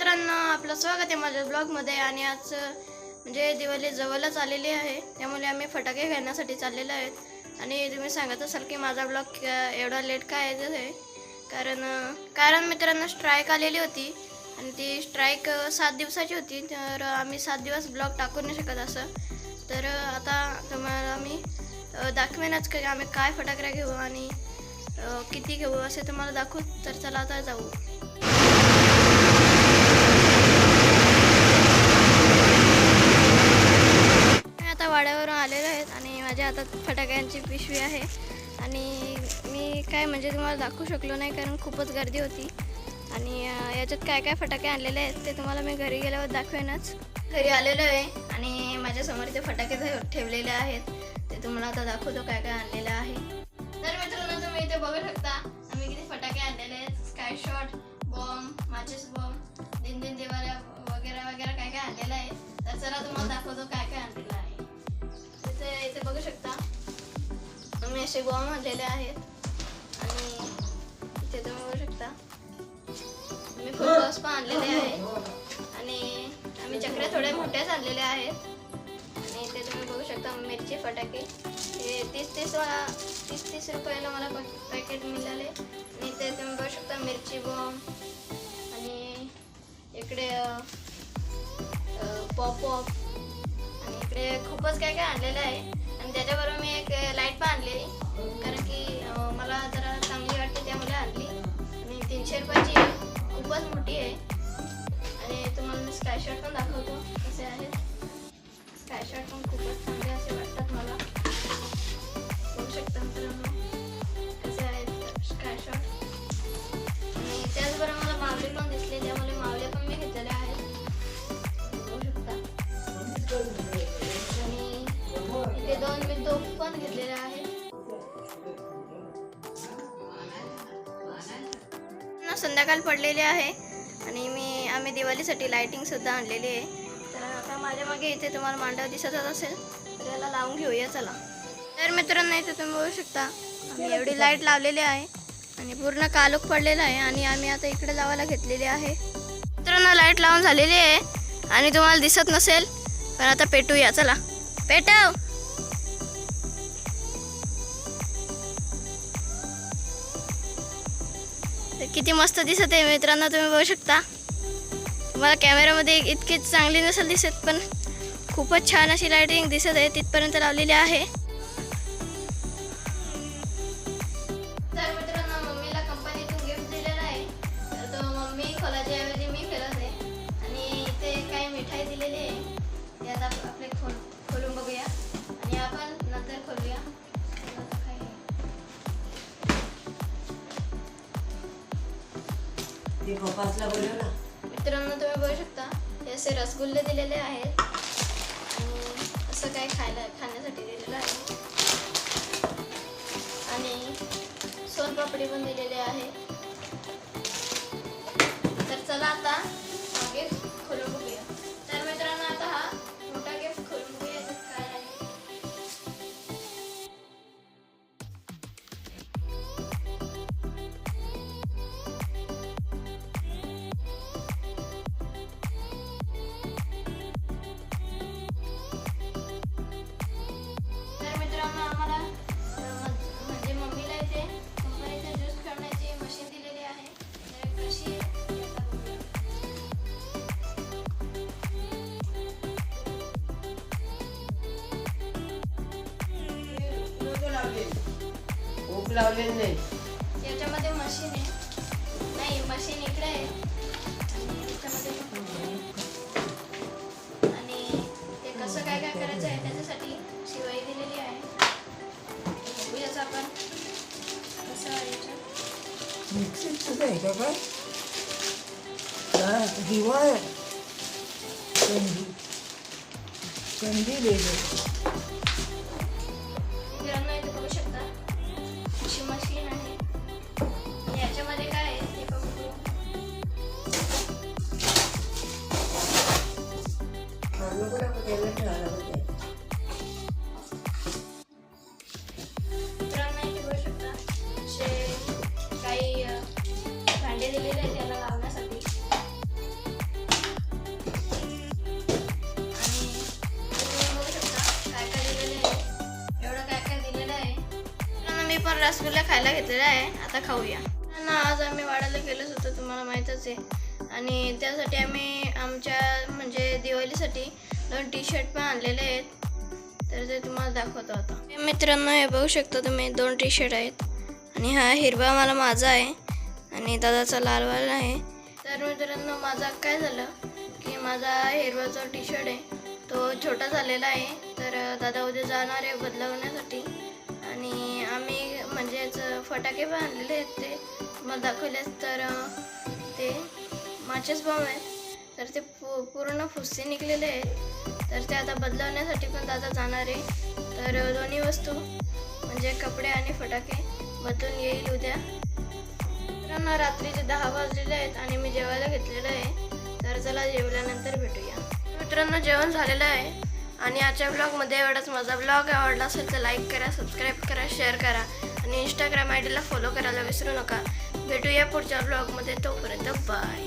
मित्रांनो आपलं स्वागत आहे माझ्या ब्लॉगमध्ये आणि आज म्हणजे दिवाळी जवळच आलेली आहे त्यामुळे आम्ही फटाके घेण्यासाठी चाललेलो आहेत. आणि तुम्ही सांगत असाल की माझा ब्लॉग एवढा लेट काय आहे? ते कारण कारण मित्रांनो स्ट्राईक आलेली होती आणि ती स्ट्राईक सात दिवसाची होती तर आम्ही सात दिवस ब्लॉग टाकू नाही शकत असं. तर आता तुम्हाला मी दाखवेनच की आम्ही काय फटाकऱ्या घेऊ आणि किती घेऊ असे तुम्हाला दाखवू. तर चला आता जाऊ मी आता वाड्यावरून आलेलो आहेत आणि माझ्या हातात फटाक्यांची पिशवी आहे. आणि मी काय म्हणजे तुम्हाला दाखवू शकलो नाही कारण खूपच गर्दी होती. आणि याच्यात काय काय फटाके आणलेले आहेत ते तुम्हाला मी घरी गेल्यावर दाखवेनच. घरी आलेलो आहे आणि माझ्यासमोर ते फटाके ठेवलेले आहेत. ते तुम्हाला आता दाखवतो काय काय आणलेलं आहे. तर मित्रांनो तुम्ही इथे बघू शकता आम्ही किती फटाके आणलेले आहेत. स्काय शॉट बॉम्ब माचिस बॉम्ब दिन दिन देवाला वगैरे वगैरे काय काय आणलेलं आहे. तर चला तुम्हाला दाखवतो काय काय आणलेलं इथे बघू शकता. आम्ही असे बॉम्ब आणलेले आहेत. आणि इथे तुम्ही बघू शकता. मी फुलटॉस पण आणलेले आहे. आणि आम्ही चक्र्या थोड्या मोठ्याच आणलेल्या आहेत. आणि इथे तुम्ही बघू शकता मिरची फटाके. हे तीस तीस वा- तीस तीस रुपयाला मला पॅकेट मिळाले. आणि इथे तुम्ही बघू शकता मिरची बॉम्ब आणि इकडे पॉप पॉप आणि इकडे खूपच काय काय आणलेलं आहे. आणि त्याच्याबरोबर मी एक लाइट पण आणलेली कारण की मला जरा चांगली वाटते त्यामुळे आणली. आणि तीनशे रुपयाची खूपच मोठी आहे. आणि तुम्हाला मी स्काय पण दाखवतो कसे आहेत. स्काय पण खूपच चांगले असे वाटतात मला. बघू शकता मित्रांनो. ना संध्याकाळ पडलेली आहे आणि मी आम्ही दिवाळीसाठी लायटिंगसुद्धा आणलेली आहे. तर आता माझ्या मागे इथे तुम्हाला मांडव दिसतच असेल तर याला लावून घेऊया चला. तर मित्रांनो इथे तुम्ही बघू शकता आम्ही एवढी लाइट लावलेली आहे आणि पूर्ण कालोख पडलेला आहे आणि आम्ही आता इकडे लावायला घेतलेली आहे. मित्रांनो लाइट लावून झालेली आहे आणि तुम्हाला दिसत नसेल पण आता पेटूया चला. पेटव! किती मस्त दिसत आहे मित्रांनो तुम्ही बघू शकता. मला कॅमेऱ्यामध्ये इतकी चांगली नसेल दिसत पण खूपच छान अशी लाइटिंग दिसत आहे तिथपर्यंत लावलेली आहे. ते पप्पासला बोलव मित्रांनो तुम्ही बघू शकता हे असे रसगुल्ले दिलेले आहेत. आणि असं काय खायला खाण्यासाठी दिलेलं आहे. आणि सोनपापडी पण दिलेली आहे. ओप लावलेलं नाही. याच्यामध्ये मशीन आहे. नाही मशीन इकडे आहे. आणि याच्यामध्ये आणि ते कसं काय काय करायचं आहे त्याच्यासाठी शिवाई दिलेली आहे. आपण कसं मिक्सित सुद्धा आहे का काय? हा, हिवाळा आहे. कंदी कंदी वेगळं. अशी मशीन आहे पण रसगुल्ला खायला घेतलेला आहे. आता खाऊया. ना आज आम्ही वाड्याला गेलोच होतो तुम्हाला माहीतच आहे. आणि त्यासाठी आम्ही आमच्या म्हणजे दिवाळीसाठी दोन टी शर्ट पण आणलेले आहेत. तर ते तुम्हाला दाखवतो आता. मित्रांनो हे बघू शकता तुम्ही दोन टी शर्ट आहेत. आणि हा हिरवा मला माझा आहे. आणि दादाचा लालवाल आहे. तर मित्रांनो माझा काय झालं की माझा हिरवा जो टी शर्ट आहे तो छोटा झालेला आहे. तर दादा उद्या जाणार आहे बदलवण्यासाठी. आणि फटाके पण आणलेले आहेत ते. मला दाखवलेच तर ते माचेस बॉम्ब आहेत तर ते पू पूर्ण फुस्से निघलेले आहेत तर ते आता बदलवण्यासाठी पण दादा जाणार आहे. तर दोन्ही वस्तू म्हणजे कपडे आणि फटाके बदलून येईल उद्या. मित्रांनो रात्रीचे दहा वाजलेले आहेत आणि मी जेवायला घेतलेलं आहे. तर चला जेवल्यानंतर भेटूया. मित्रांनो जेवण झालेलं आहे. आणि आजच्या ब्लॉगमध्ये एवढाच. माझा ब्लॉग आवडला असेल तर लाईक करा सबस्क्राईब करा शेअर करा. आणि इंस्टाग्राम आय डीला फॉलो करायला विसरू नका. भेटूया पुढच्या ब्लॉगमध्ये तोपर्यंत बाय